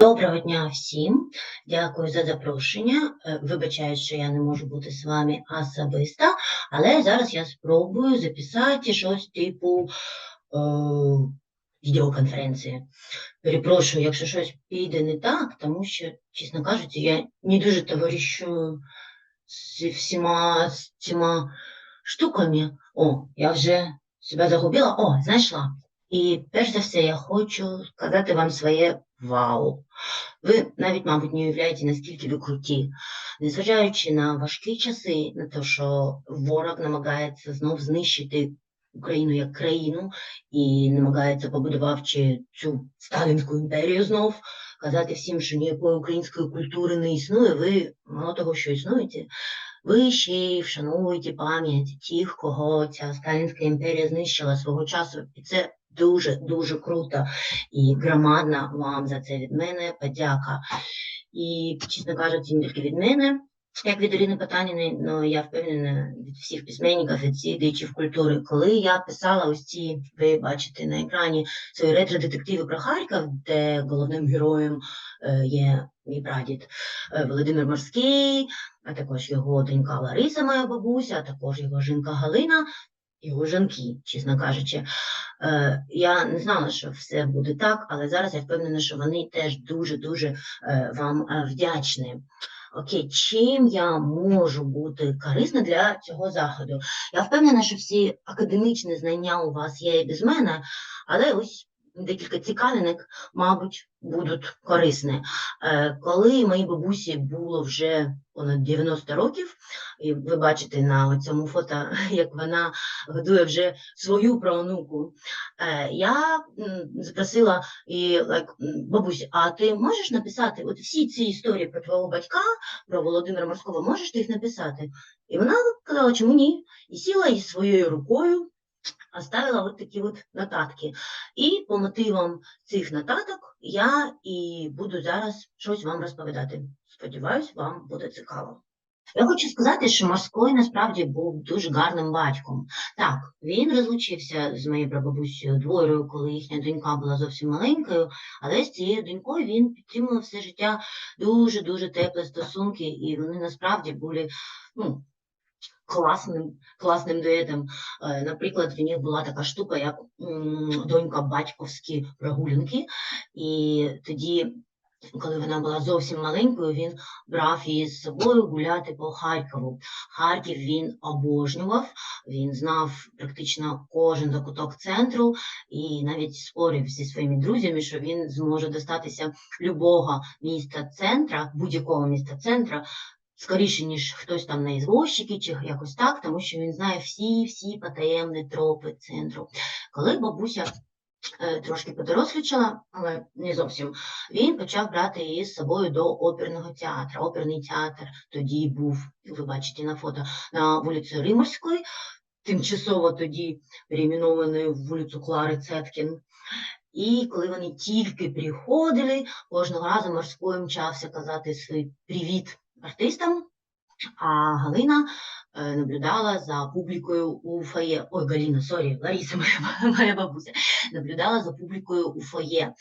Доброго дня всім. Дякую за запрошення. Е, Вибачаю, що я не можу бути з вами особисто, але зараз я спробую записати щось типу е, відеоконференції. Перепрошую, якщо щось піде не так, тому що, чесно кажучи, я не дуже товаришую з всіма з цими штуками. О, я вже себе загубила. О, знайшла. І перш за все я хочу сказати вам своє вау. Ви навіть, мабуть, не уявляєте, наскільки ви круті. Незважаючи на важкі часи, на те, що ворог намагається знов знищити Україну як країну і намагається, побудувавши цю сталінську імперію знов, казати всім, що ніякої української культури не існує, ви мало того, що існуєте, ви ще й вшануєте пам'ять тих, кого ця сталінська імперія знищила свого часу. І це дуже дуже круто. І громадна вам за це від мене подяка. І, чесно кажучи, не тільки від мене, як від Ірини Потаніної, але я впевнена від всіх письменників, від всіх діячів культури. Коли я писала ось ці, ви бачите на екрані свої ретро-детективи про Харків, де головним героєм е, є мій прадід е, Володимир Морський, а також його донька Лариса, моя бабуся, а також його жінка Галина, його жінки, чесно кажучи. Е, Я не знала, що все буде так, але зараз я впевнена, що вони теж дуже-дуже е, вам е, вдячні. Окей, чим я можу бути корисна для цього заходу? Я впевнена, що всі академічні знання у вас є і без мене, але ось декілька цікавинок, мабуть, будуть корисні. Е, Коли моїй бабусі було вже понад 90 років, і ви бачите на цьому фото, як вона годує вже свою правнуку, е, я запросила і бабусь, а ти можеш написати от всі ці історії про твого батька, про Володимира Морського, можеш ти їх написати? І вона сказала, чому ні? І сіла із своєю рукою, оставила от такі от нотатки. І по мотивам цих нотаток я і буду зараз щось вам розповідати. Сподіваюсь, вам буде цікаво. Я хочу сказати, що Морський насправді був дуже гарним батьком. Так, він розлучився з моєю прабабусею дворою, коли їхня донька була зовсім маленькою, але з цією донькою він підтримував все життя дуже-дуже теплі стосунки, і вони насправді були ну, класним, класним дуетом. Е, Наприклад, в них була така штука, як донька батьківські прогулянки, і тоді. Коли вона була зовсім маленькою, він брав її з собою гуляти по Харкову. Харків він обожнював, він знав практично кожен закуток центру і навіть спорив зі своїми друзями, що він зможе достатися любого міста центра, будь-якого міста центра, скоріше, ніж хтось там на ізвозчики чи якось так, тому що він знає всі-всі потаємні тропи центру. Коли бабуся е, трошки подорослічала, але не зовсім, він почав брати її з собою до оперного театру. Оперний театр тоді був, ви бачите на фото, на вулиці Риморської, тимчасово тоді перейменованою в вулицю Клари Цеткін. І коли вони тільки приходили, кожного разу морський мчався казати свій привіт артистам, а Галина е, наблюдала за публікою у фоє. Ой, Галіна, сорі, Лариса, моя, моя бабуся, наблюдала за публікою у фоє.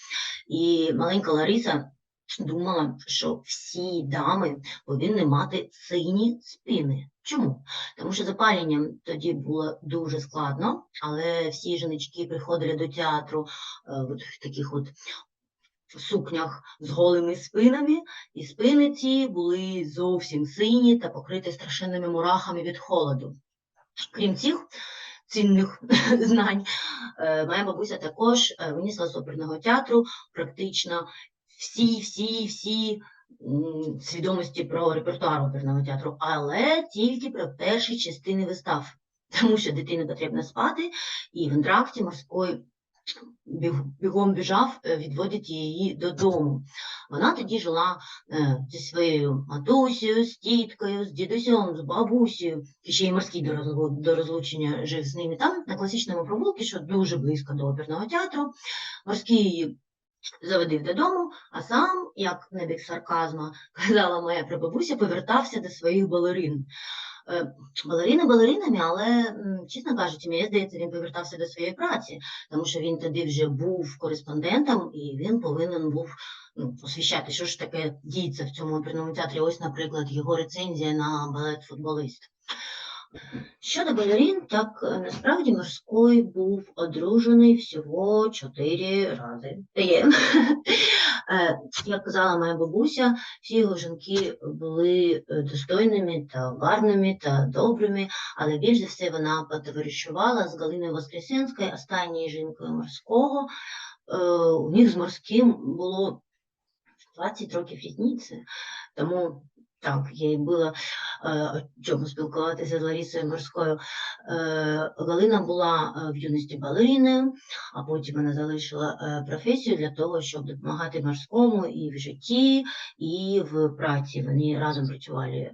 І маленька Лариса думала, що всі дами повинні мати сині спини. Чому? Тому що запалінням тоді було дуже складно, але всі жіночки приходили до театру е, в таких от сукнях з голими спинами, і спини ці були зовсім сині та покриті страшенними мурахами від холоду. Крім цих цінних знань, е, моя бабуся також е, винесла з оперного театру практично всі, всі, всі свідомості про репертуар оперного театру, але тільки про перші частини вистав, тому що дитині потрібно спати, і в антракті морської бігом біжав е, відводити її додому. Вона тоді жила е, зі своєю матусею, з тіткою, з дідусем, з бабусею, і ще й морський до, розлучення жив з ними там, на класичному провулку, що дуже близько до оперного театру. Морський її заводив додому, а сам, як не без сарказма, казала моя прабабуся, повертався до своїх балерин. Е, Балерини балеринами, але, чесно кажучи, мені здається, він повертався до своєї праці, тому що він тоді вже був кореспондентом і він повинен був ну, освіщати, що ж таке діється в цьому оперному театрі. Ось, наприклад, його рецензія на балет футболист. Щодо балерін, так е, насправді морський був одружений всього чотири рази. Е, Як казала моя бабуся, всі його жінки були е, достойними та гарними та добрими, але більш за все вона потоваришувала з Галиною Воскресенською, останньою жінкою морського. Е, У них з морським було 20 років різниці, тому так, їй було е, о чому спілкуватися з Ларісою Морською. Е, Галина була е, в юності балериною, а потім вона залишила е, професію для того, щоб допомагати морському і в житті, і в праці. Вони разом працювали е,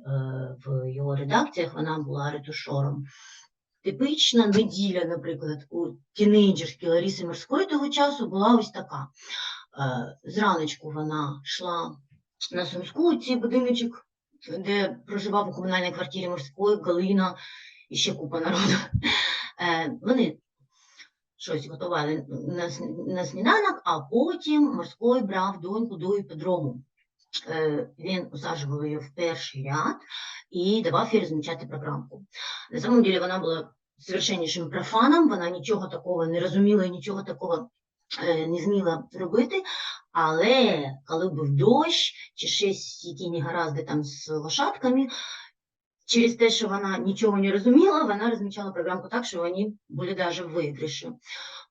в його редакціях, вона була ретушором. Типична неділя, наприклад, у тінейджерки Ларіси Морської того часу була ось така. Е, Зраночку вона йшла на Сумську, цей будиночок, де проживав у комунальній квартирі морської Галина і ще купа народу. Е, Вони щось готували на, сніданок, а потім морський брав доньку до іпподрому. Е, Він усаджував її в перший ряд і давав їй розмічати програмку. На самом деле вона була совершеннішим профаном, вона нічого такого не розуміла і нічого такого е, не зміла робити. Але коли був дощ чи щось які негаразди там з лошадками, через те, що вона нічого не розуміла, вона розмічала програмку так, що вони були навіть в виграші.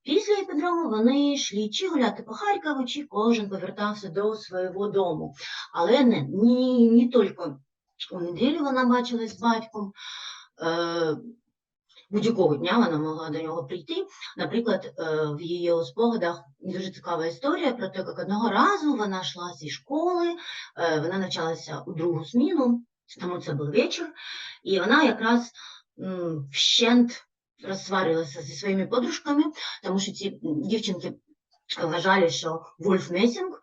Після іпподрому вони йшли чи гуляти по Харкову, чи кожен повертався до свого дому. Але не, не, не тільки у неділю вона бачилась з батьком. Будь-якого дня вона могла до нього прийти. Наприклад, е, в її спогадах дуже цікава історія про те, як одного разу вона йшла зі школи, е, вона навчалася у другу зміну, тому це був вечір, і вона якраз вщент розсварилася зі своїми подружками, тому що ці дівчинки вважали, що Вольф Месінг, е,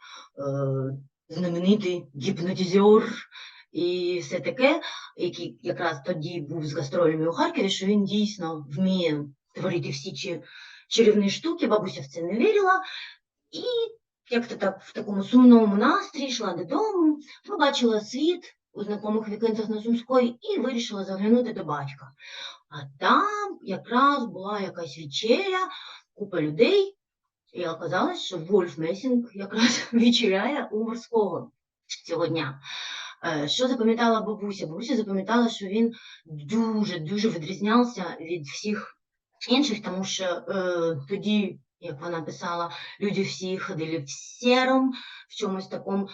знаменитий гіпнотизер і все таке, який якраз тоді був з гастролями у Харкові, що він дійсно вміє творити всі ці чарівні штуки, бабуся в це не вірила. І як-то так в такому сумному настрій йшла додому, побачила світ у знакомих віконцях на Сумської і вирішила заглянути до батька. А там якраз була якась вечеря, купа людей, і оказалось, що Вольф Месінг якраз вечеряє у морського цього дня. Е, Що запам'ятала бабуся? Бабуся запам'ятала, що він дуже-дуже відрізнявся від всіх інших, тому що е, тоді, як вона писала, люди всі ходили в сірому, в чомусь такому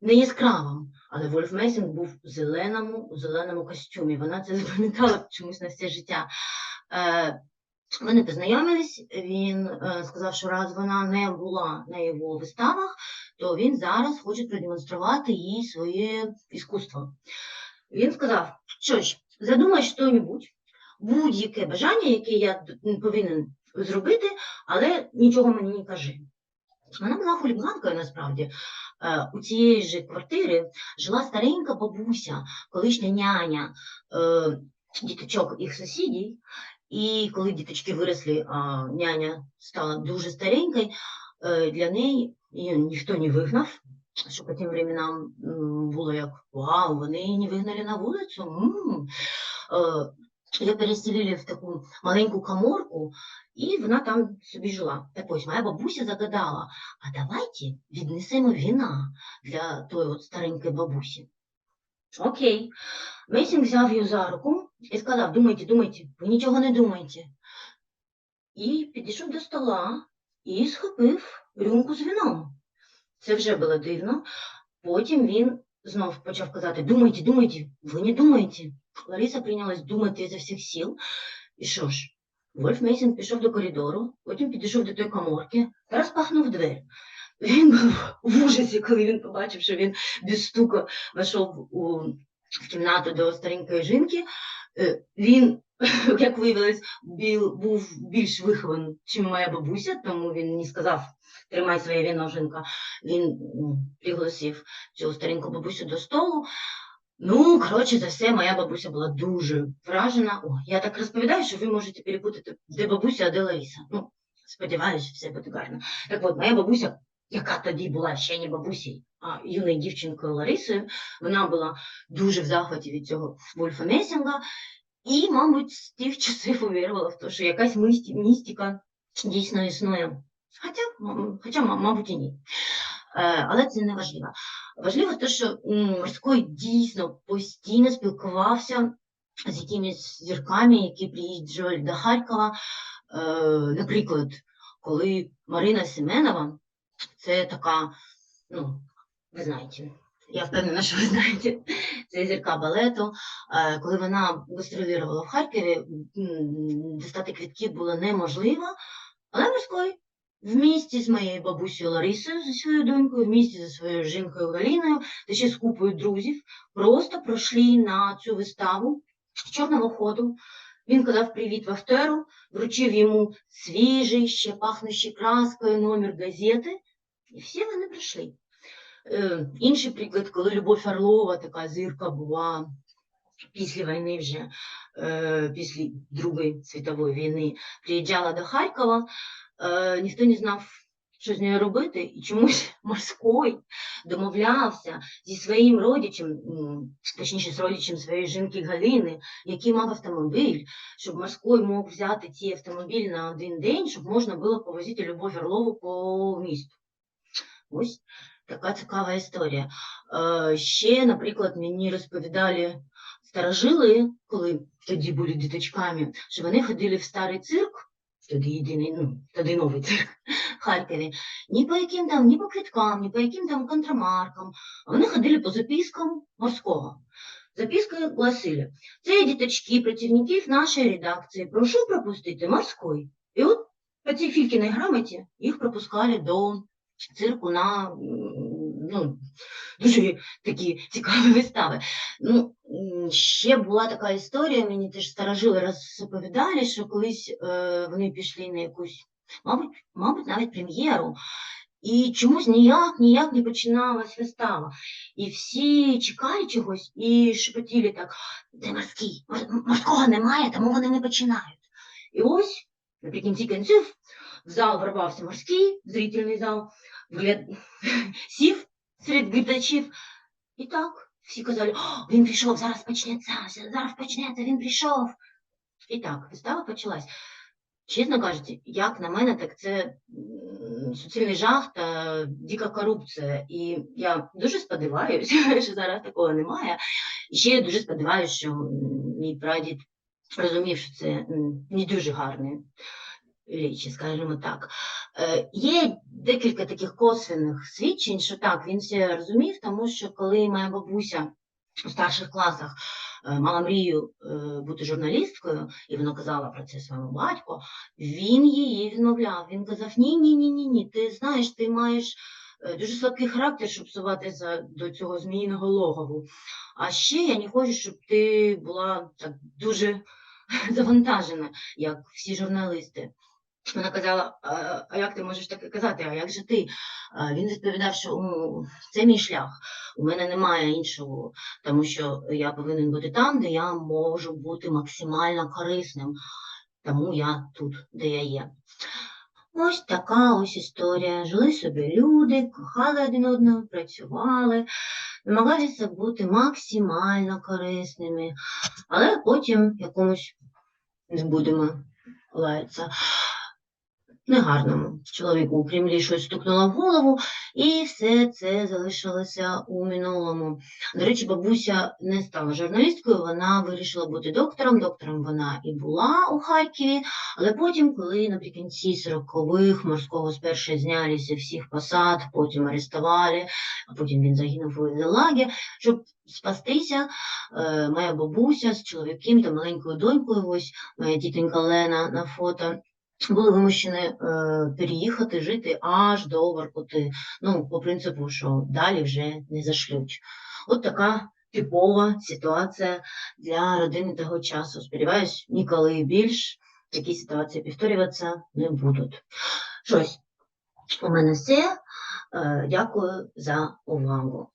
не яскравому. Але Вольф Месінг був у зеленому, у зеленому костюмі. Вона це запам'ятала чомусь на все життя. Е, вони познайомились, він е, сказав, що раз вона не була на його виставах, то він зараз хоче продемонструвати їй своє іскусство. Він сказав, що ж, задумай що-небудь, будь-яке бажання, яке я повинен зробити, але нічого мені не кажи. Вона була хуліганкою насправді. Е, У цієї ж квартири жила старенька бабуся, колишня няня е, діточок їх сусідів. І коли діточки виросли, а няня стала дуже старенькою, е, для неї її ніхто не вигнав, що по тим временам було як вау, вони її не вигнали на вулицю. м». Е, Її переселили в таку маленьку каморку, і вона там собі жила. Так ось моя бабуся загадала, а давайте віднесемо віна для тої от старенької бабусі. Окей. Месінг взяв її за руку і сказав, думайте, думайте, ви нічого не думайте. І підійшов до стола і схопив рюмку з віном. Це вже було дивно. Потім він знов почав казати, думайте, думайте, ви не думаєте. Лариса прийнялась думати изо всіх сил. І що ж, Вольф Мейсінг пішов до коридору, потім підійшов до тої коморки розпахнув двері. Він був в ужасі, коли він побачив, що він без стуку вийшов у, в кімнату до старенької жінки. Е, Він, як виявилось, біл, був більш вихований, ніж моя бабуся, тому він не сказав тримай своє віно, жінка. Він пригласив цю стареньку бабусю до столу. Ну, коротше за все, моя бабуся була дуже вражена. О, я так розповідаю, що ви можете перепутати, де бабуся, а де Лариса. Ну, сподіваюся, все буде гарно. Так от, моя бабуся яка тоді була ще не бабусею, а юною дівчинкою Ларисою. Вона була дуже в захваті від цього Вольфа Месінга, і, мабуть, з тих часів увірувала в те, що якась містика дійсно існує. Хоча, хоча мабуть, і ні. Е, Але це не важливо. Важливо те, що морський дійсно постійно спілкувався з якимись зірками, які приїжджали до Харкова. Е, Наприклад, коли Марина Семенова, це така, ну, ви знаєте, я впевнена, що ви знаєте, це зірка балету. Е, Коли вона гастролювала в Харкові, м, дістати квітки було неможливо, але морський в місті з моєю бабусею Ларисою, зі своєю донькою, в місті зі своєю жінкою Галіною, та ще з купою друзів, просто пройшли на цю виставу чорного ходу. Він казав привіт Вахтеру, вручив йому свіжий, ще пахнущий краскою номер газети, і всі вони прийшли. Е, інший приклад, коли Любов Орлова, така зірка була після війни вже, е, після Другої світової війни, приїжджала до Харкова, е, ніхто не знав, що з нею робити, і чомусь морський домовлявся зі своїм родичем, точніше, з родичем своєї жінки Галини, який мав автомобіль, щоб морський мог взяти цей автомобіль на один день, щоб можна було повозити Любов Орлову по місту. Ось така цікава історія. Е, ще, наприклад, мені розповідали старожили, коли тоді були діточками, що вони ходили в старий цирк, тоді єдиний, ну, тоді новий цирк в Харкові, ні по яким там, ні по квіткам, ні по яким там контрамаркам, а вони ходили по запискам морського. Записки гласили, це діточки працівників нашої редакції, прошу пропустити морський. І от по цій Фількіній грамоті їх пропускали до цирку на ну, дуже такі цікаві вистави. Ну, ще була така історія, мені теж старожили розповідали, що колись е, вони пішли на якусь, мабуть, мабуть, навіть прем'єру. І чомусь ніяк, ніяк не починалась вистава. І всі чекали чогось і шепотіли так, де морський? Мор- Морського немає, тому вони не починають. І ось наприкінці кінців в зал ворвався морський, зрительний зал, вгляд... сів серед глядачів. І так, всі казали, «О, він прийшов, зараз почнеться, зараз почнеться, він прийшов. І так, вистава почалась. Чесно кажучи, як на мене, так це суцільний жах та дика корупція. І я дуже сподіваюся, що зараз такого немає. І ще я дуже сподіваюся, що мій прадід розумів, що це не дуже гарні речі, скажімо так. Е, Є декілька таких косвенних свідчень, що так, він все розумів, тому що коли моя бабуся у старших класах е, мала мрію е, бути журналісткою, і вона казала про це своєму батьку, він її відмовляв. Він казав: ні, ні, ні, ні, ні. Ти знаєш, ти маєш дуже слабкий характер, щоб суватися до цього зміїного логову. А ще я не хочу, щоб ти була так дуже завантажена, як всі журналісти. Вона казала, «А- як ти можеш таке казати, а як же ти? Він відповідав, що «Ну, це мій шлях, у мене немає іншого, тому що я повинен бути там, де я можу бути максимально корисним, тому я тут, де я є. Ось така ось історія. Жили собі люди, кохали один одного, працювали, намагалися бути максимально корисними, але потім якомусь не будемо лаятися. Негарному чоловіку у Кремлі щось стукнуло в голову, і все це залишилося у минулому. До речі, бабуся не стала журналісткою, вона вирішила бути доктором. Доктором вона і була у Харкові, але потім, коли наприкінці 40-х морського спершу зняли зі всіх посад, потім арестували, а потім він загинув у Ізелагі, щоб спастися, е, моя бабуся з чоловіком та маленькою донькою, ось моя тітонька Лена на фото, були вимушені е, переїхати жити аж до Воркути. Ну, по принципу, що далі вже не зашлють. От така типова ситуація для родини того часу. Сподіваюсь, ніколи більш такі ситуації повторюватися не будуть. Щось у мене все. Е, Дякую за увагу.